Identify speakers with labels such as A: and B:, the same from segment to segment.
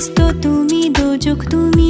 A: বেস্ত তুমি দোজক তুমি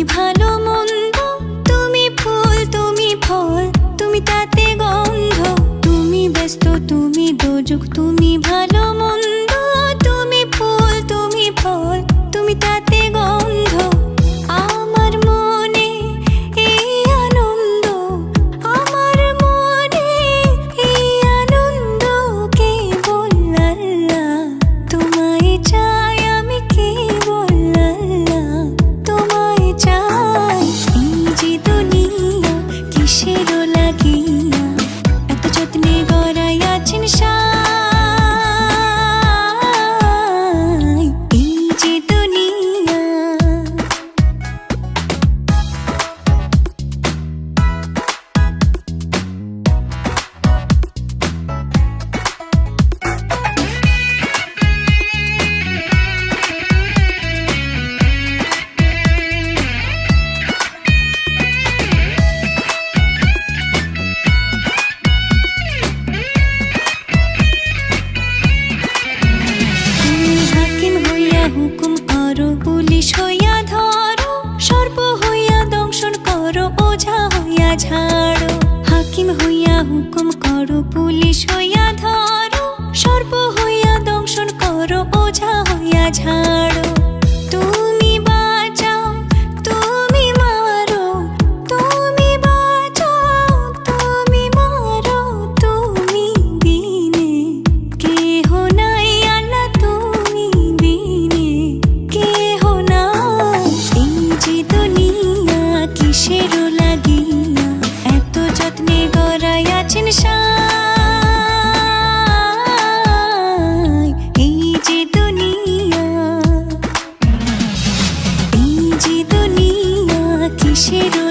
A: ছাড়ো, হাকিম হইয়া হুকুম করো, পুলিশ হইয়া ধরো, সর্প হইয়া দংশন করো, ওঝা হইয়া ঝাড়ো। 西渡